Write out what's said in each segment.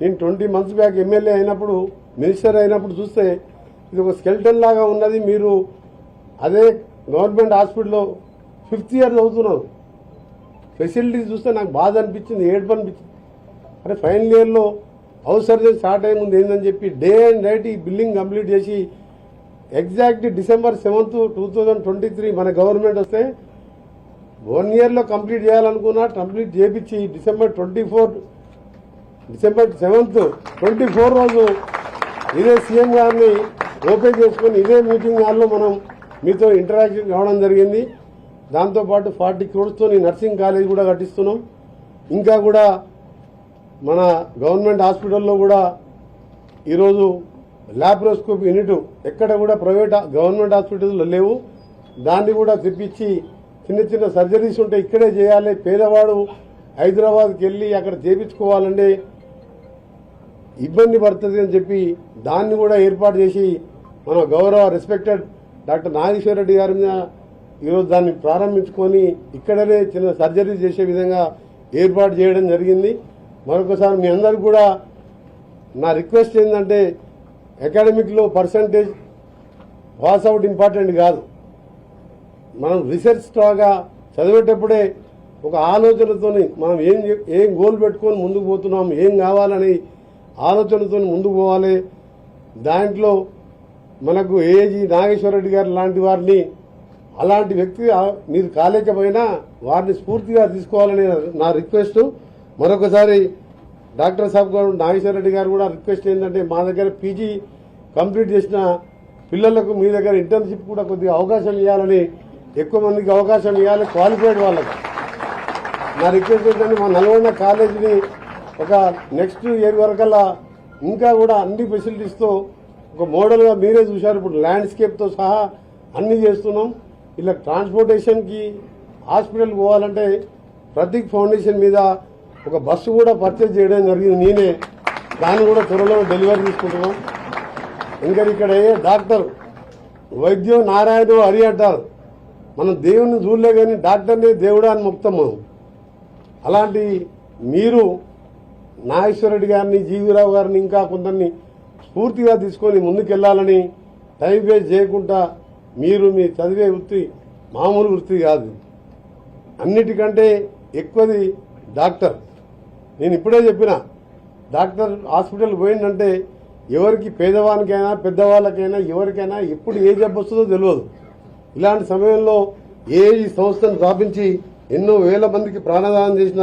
నేను twenty months back MLA అయినప్పుడు minister అయినప్పుడు చూస్తే ఇది ఒక స్కెల్టన్ లాగా ఉన్నది. మీరు అదే గవర్నమెంట్ హాస్పిటల్లో ఫిఫ్త్ ఇయర్ చదువుతున్నారు ఫెసిలిటీస్ చూస్తే నాకు బాధ అనిపించింది ఏడుపు అనిపించింది. అరే ఫైనల్ ఇయర్లో హౌస్ స్టార్ట్ అయ్యే ముందు ఏందని చెప్పి డే అండ్ నైట్ ఈ బిల్డింగ్ కంప్లీట్ చేసి exact December seventh two thousand twenty three మన గవర్నమెంట్ వస్తే వన్ ఇయర్లో కంప్లీట్ చేయాలనుకున్నా కంప్లీట్ చేపించి December twenty four December seventh twenty four రోజు ఇదే సీఎం గారిని ఓపెన్ చేసుకొని ఇదే మీటింగ్ హాల్లో మనం మీతో ఇంటరాక్షన్ కావడం జరిగింది. దాంతోపాటు ఫార్టీ క్రోడ్స్తో నర్సింగ్ కాలేజ్ కూడా కట్టిస్తున్నాం. ఇంకా కూడా మన గవర్నమెంట్ హాస్పిటల్లో కూడా ఈరోజు ల్యాప్రోస్కోప్ యూనిట్ ఎక్కడ కూడా ప్రైవేట్ గవర్నమెంట్ హాస్పిటల్లో లేవు. దాన్ని కూడా తెప్పించి చిన్న చిన్న సర్జరీస్ ఉంటే ఇక్కడే చేయాలి. పేదవాడు హైదరాబాద్కి వెళ్ళి అక్కడ చేపించుకోవాలంటే ఇబ్బంది పడుతుంది అని చెప్పి దాన్ని కూడా ఏర్పాటు చేసి మన గౌరవ రెస్పెక్టెడ్ డాక్టర్ నాగేశ్వర రెడ్డి గారి మీద ఈరోజు దాన్ని ప్రారంభించుకొని ఇక్కడనే చిన్న సర్జరీ చేసే విధంగా ఏర్పాటు చేయడం జరిగింది. మరొకసారి మీ అందరు కూడా నా రిక్వెస్ట్ ఏంటంటే అకాడమిక్లో పర్సంటేజ్ పాస్ అవుట్ ఇంపార్టెంట్ కాదు. మనం రీసెర్చ్ స్ట్రాగా చదివేటప్పుడే ఒక ఆలోచనతోని మనం ఏం ఏం గోల్ పెట్టుకొని ముందుకు పోతున్నాం ఏం కావాలని ఆలోచనతో ముందుకు పోవాలి. దాంట్లో మనకు ఏజీ నాగేశ్వరరెడ్డి గారు లాంటి వారిని అలాంటి వ్యక్తి మీరు కాలేకపోయినా వారిని స్ఫూర్తిగా తీసుకోవాలని నా రిక్వెస్ట్. మరొకసారి డాక్టర్ సాబ్ గారు నాగేశ్వరరెడ్డి గారు కూడా రిక్వెస్ట్ ఏంటంటే మా దగ్గర పీజీ కంప్లీట్ చేసిన పిల్లలకు మీ దగ్గర ఇంటర్న్షిప్ కూడా కొద్దిగా అవకాశం ఇవ్వాలని ఎక్కువ మందికి అవకాశం ఇవ్వాలి క్వాలిఫైడ్ వాళ్ళకి. నా రిక్వెస్ట్ ఏంటంటే మా నల్గొండ కాలేజీని ఒక నెక్స్ట్ ఇయర్ వరకల్లా ఇంకా కూడా అన్ని ఫెసిలిటీస్తో ఒక మోడల్గా మీరే చూశారు. ఇప్పుడు ల్యాండ్స్కేప్తో సహా అన్ని చేస్తున్నాం. ఇలా ట్రాన్స్పోర్టేషన్కి హాస్పిటల్కి పోవాలంటే ప్రతీక్ ఫౌండేషన్ మీద ఒక బస్సు కూడా పర్చేజ్ చేయడం జరిగింది నేనే. దాన్ని కూడా త్వరలో డెలివరీ తీసుకుంటున్నాం. ఇంకా ఇక్కడ ఏ డాక్టర్ వైద్యం నారాయణ హరి అంటారు. మనం దేవుని చూడలే కానీ డాక్టర్ని దేవుడా అని ముక్తం మనం. అలాంటి మీరు నాగేశ్వరరెడ్డి గారిని జీవీరావు గారిని ఇంకా కొందరిని స్ఫూర్తిగా తీసుకొని ముందుకెళ్ళాలని టైం వేస్ట్ చేయకుండా మీరు మీ చదివే వృత్తి మామూలు వృత్తి కాదు. అన్నిటికంటే ఎక్కువది డాక్టర్. నేను ఇప్పుడే చెప్పిన డాక్టర్ హాస్పిటల్ పోయిందంటే ఎవరికి పేదవానికైనా పెద్దవాళ్ళకైనా ఎవరికైనా ఎప్పుడు ఏ జబ్బు వస్తుందో తెలియదు. ఇలాంటి సమయంలో ఏ సంస్థను స్థాపించి ఎన్నో వేల మందికి ప్రాణదానం చేసిన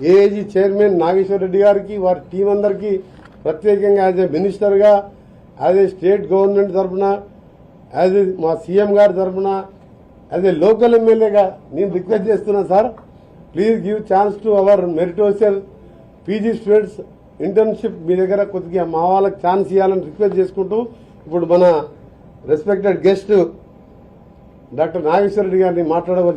ఏఏజీ చైర్మన్ నాగేశ్వర రెడ్డి గారికి వారి టీం అందరికీ ప్రత్యేకంగా యాజ్ ఏ మినిస్టర్గా యాజ్ ఏ స్టేట్ గవర్నమెంట్ తరఫున యాజ్ ఏ మా సీఎం గారి తరఫున యాజ్ ఏ లోకల్ ఎమ్మెల్యేగా నేను రిక్వెస్ట్ చేస్తున్నా sir. Please give chance to our meritorious PG students internship మీ దగ్గర కొద్దిగా మా వాళ్ళకి ఛాన్స్ ఇవ్వాలని రిక్వెస్ట్ చేసుకుంటూ ఇప్పుడు మన respected guest doctor Nageswara Reddy గారిని మాట్లాడవచ్చు